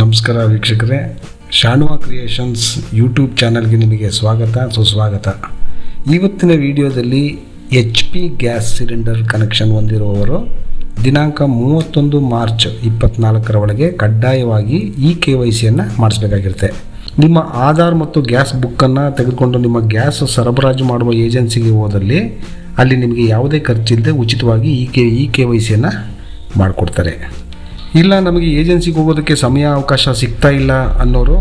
ನಮಸ್ಕಾರ ವೀಕ್ಷಕರೇ. ಶಾಣುವ creations YouTube ಚಾನಲ್ಗೆ ನಿಮಗೆ ಸ್ವಾಗತ. ಸುಸ್ವಾಗತ ಇವತ್ತಿನ ವಿಡಿಯೋದಲ್ಲಿ H P gas cylinder connection ಹೊಂದಿರುವವರು ದಿನಾಂಕ ಮೂವತ್ತೊಂದು ಮಾರ್ಚ್ ಇಪ್ಪತ್ನಾಲ್ಕರ ಒಳಗೆ ಕಡ್ಡಾಯವಾಗಿ ಇ ಕೆ ವೈ ಸಿಯನ್ನು ಮಾಡಿಸಬೇಕಾಗಿರುತ್ತೆ. ನಿಮ್ಮ ಆಧಾರ್ ಮತ್ತು ಗ್ಯಾಸ್ ಬುಕ್ಕನ್ನು ತೆಗೆದುಕೊಂಡು ನಿಮ್ಮ ಗ್ಯಾಸ್ ಸರಬರಾಜು ಮಾಡುವ ಏಜೆನ್ಸಿಗೆ ಹೋದಲ್ಲಿ ಅಲ್ಲಿ ನಿಮಗೆ ಯಾವುದೇ ಖರ್ಚಿಲ್ಲದೆ ಉಚಿತವಾಗಿ E K E K Y ಸಿಯನ್ನು ಮಾಡಿಕೊಡ್ತಾರೆ. ಇಲ್ಲ, ನಮಗೆ ಏಜೆನ್ಸಿಗೆ ಹೋಗೋದಕ್ಕೆ ಸಮಯ, ಅವಕಾಶ ಸಿಗ್ತಾ ಇಲ್ಲ ಅನ್ನೋರು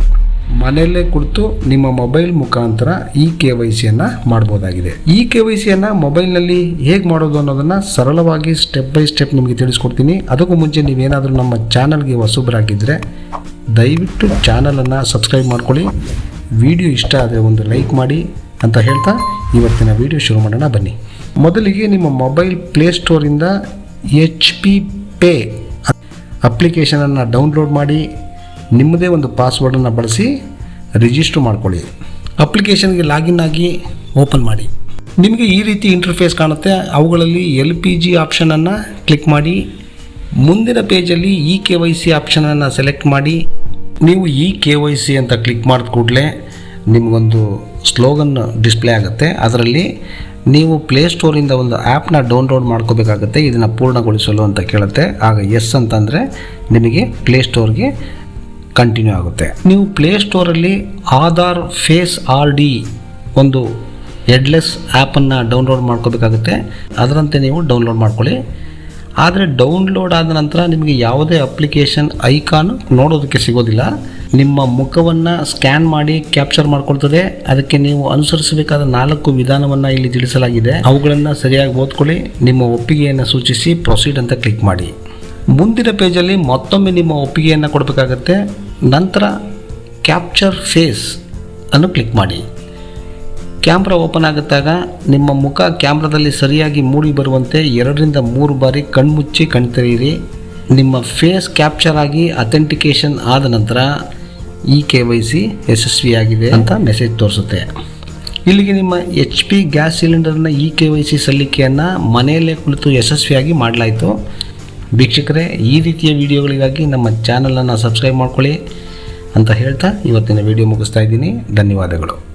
ಮನೆಯಲ್ಲೇ ಕುಳಿತು ನಿಮ್ಮ ಮೊಬೈಲ್ ಮುಖಾಂತರ ಇ ಕೆ ವೈ ಸಿಯನ್ನು ಮಾಡ್ಬೋದಾಗಿದೆ. ಇ ಕೆ ವೈ ಸಿಯನ್ನು ಮೊಬೈಲ್ನಲ್ಲಿ ಹೇಗೆ ಮಾಡೋದು ಅನ್ನೋದನ್ನು ಸರಳವಾಗಿ ಸ್ಟೆಪ್ ಬೈ ಸ್ಟೆಪ್ ನಿಮಗೆ ತಿಳಿಸ್ಕೊಡ್ತೀನಿ. ಅದಕ್ಕೂ ಮುಂಚೆ ನೀವೇನಾದರೂ ನಮ್ಮ ಚಾನಲ್ಗೆ ಹೊಸಬರಾಗಿದ್ದರೆ ದಯವಿಟ್ಟು ಚಾನಲನ್ನು ಸಬ್ಸ್ಕ್ರೈಬ್ ಮಾಡ್ಕೊಳ್ಳಿ. ವಿಡಿಯೋ ಇಷ್ಟ ಆದರೆ ಒಂದು ಲೈಕ್ ಮಾಡಿ ಅಂತ ಹೇಳ್ತಾ ಇವತ್ತಿನ ವಿಡಿಯೋ ಶುರು ಮಾಡೋಣ ಬನ್ನಿ. ಮೊದಲಿಗೆ ನಿಮ್ಮ ಮೊಬೈಲ್ ಪ್ಲೇಸ್ಟೋರಿಂದ ಎಚ್ ಪಿ ಪೇ ಅಪ್ಲಿಕೇಶನನ್ನು ಡೌನ್ಲೋಡ್ ಮಾಡಿ ನಿಮ್ಮದೇ ಒಂದು ಪಾಸ್ವರ್ಡನ್ನು ಬಳಸಿ ರಿಜಿಸ್ಟರ್ ಮಾಡ್ಕೊಳ್ಳಿ. ಅಪ್ಲಿಕೇಶನ್ಗೆ ಲಾಗಿನ್ ಆಗಿ ಓಪನ್ ಮಾಡಿ. ನಿಮಗೆ ಈ ರೀತಿ ಇಂಟರ್ಫೇಸ್ ಕಾಣುತ್ತೆ. ಅವುಗಳಲ್ಲಿ ಎಲ್ ಪಿ ಜಿ ಆಪ್ಷನನ್ನು ಕ್ಲಿಕ್ ಮಾಡಿ. ಮುಂದಿನ ಪೇಜಲ್ಲಿ ಇ ಕೆ ವೈ ಸಿ ಆಪ್ಷನನ್ನು ಸೆಲೆಕ್ಟ್ ಮಾಡಿ. ನೀವು ಇ ಕೆ ವೈ ಸಿ ಅಂತ ಕ್ಲಿಕ್ ಮಾಡಿದ ಕೂಡಲೇ ನಿಮಗೊಂದು ಸ್ಲೋಗನ್ ಡಿಸ್ಪ್ಲೇ ಆಗುತ್ತೆ. ಅದರಲ್ಲಿ ನೀವು ಪ್ಲೇಸ್ಟೋರಿಂದ ಒಂದು ಆ್ಯಪ್ನ ಡೌನ್ಲೋಡ್ ಮಾಡ್ಕೋಬೇಕಾಗುತ್ತೆ, ಇದನ್ನು ಪೂರ್ಣಗೊಳಿಸಲು ಅಂತ ಕೇಳುತ್ತೆ. ಆಗ ಎಸ್ ಅಂತಂದರೆ ನಿಮಗೆ ಪ್ಲೇಸ್ಟೋರ್ಗೆ ಕಂಟಿನ್ಯೂ ಆಗುತ್ತೆ. ನೀವು ಪ್ಲೇಸ್ಟೋರಲ್ಲಿ ಆಧಾರ್ ಫೇಸ್ ಆರ್ ಡಿ ಒಂದು ಹೆಡ್ಲೆಸ್ ಆ್ಯಪನ್ನು ಡೌನ್ಲೋಡ್ ಮಾಡ್ಕೋಬೇಕಾಗುತ್ತೆ. ಅದರಂತೆ ನೀವು ಡೌನ್ಲೋಡ್ ಮಾಡ್ಕೊಳ್ಳಿ. ಆದರೆ ಡೌನ್ಲೋಡ್ ಆದ ನಂತರ ನಿಮಗೆ ಯಾವುದೇ ಅಪ್ಲಿಕೇಶನ್ ಐಕಾನ್ ನೋಡೋದಕ್ಕೆ ಸಿಗೋದಿಲ್ಲ. ನಿಮ್ಮ ಮುಖವನ್ನು ಸ್ಕ್ಯಾನ್ ಮಾಡಿ ಕ್ಯಾಪ್ಚರ್ ಮಾಡಿಕೊಳ್ತದೆ. ಅದಕ್ಕೆ ನೀವು ಅನುಸರಿಸಬೇಕಾದ ನಾಲ್ಕು ವಿಧಾನವನ್ನು ಇಲ್ಲಿ ತಿಳಿಸಲಾಗಿದೆ. ಅವುಗಳನ್ನು ಸರಿಯಾಗಿ ಓದ್ಕೊಳ್ಳಿ, ನಿಮ್ಮ ಒಪ್ಪಿಗೆಯನ್ನು ಸೂಚಿಸಿ ಪ್ರೊಸೀಡ್ ಅಂತ ಕ್ಲಿಕ್ ಮಾಡಿ. ಮುಂದಿನ ಪೇಜಲ್ಲಿ ಮತ್ತೊಮ್ಮೆ ನಿಮ್ಮ ಒಪ್ಪಿಗೆಯನ್ನು ಕೊಡಬೇಕಾಗತ್ತೆ. ನಂತರ ಕ್ಯಾಪ್ಚರ್ ಫೇಸ್ ಅನ್ನು ಕ್ಲಿಕ್ ಮಾಡಿ. ಕ್ಯಾಮ್ರಾ ಓಪನ್ ಆಗುತ್ತಾಗ ನಿಮ್ಮ ಮುಖ ಕ್ಯಾಮ್ರಾದಲ್ಲಿ ಸರಿಯಾಗಿ ಮೂಡಿ ಬರುವಂತೆ ಎರಡರಿಂದ ಮೂರು ಬಾರಿ ಕಣ್ಮುಚ್ಚಿ ಕಣ್ತೆರೆಯಿರಿ ನಿಮ್ಮ ಫೇಸ್ ಕ್ಯಾಪ್ಚರ್ ಆಗಿ ಅಥೆಂಟಿಕೇಷನ್ ಆದ ನಂತರ ಇ ಕೆ ವೈ ಸಿ ಯಶಸ್ವಿಯಾಗಿದೆ ಅಂತ ಮೆಸೇಜ್ ತೋರಿಸುತ್ತೆ. ಇಲ್ಲಿಗೆ ನಿಮ್ಮ ಎಚ್ ಪಿ ಗ್ಯಾಸ್ ಸಿಲಿಂಡರ್ನ ಇ ಕೆ ವೈ ಸಿ ಸಲ್ಲಿಕೆಯನ್ನು ಮನೆಯಲ್ಲೇ ಕುಳಿತು ಯಶಸ್ವಿಯಾಗಿ ಮಾಡಲಾಯಿತು. ವೀಕ್ಷಕರೇ, ಈ ರೀತಿಯ ವಿಡಿಯೋಗಳಿಗಾಗಿ ನಮ್ಮ ಚಾನಲನ್ನು ಸಬ್ಸ್ಕ್ರೈಬ್ ಮಾಡ್ಕೊಳ್ಳಿ ಅಂತ ಹೇಳ್ತಾ ಇವತ್ತಿನ ವಿಡಿಯೋ ಮುಗಿಸ್ತಾ ಇದ್ದೀನಿ. ಧನ್ಯವಾದಗಳು.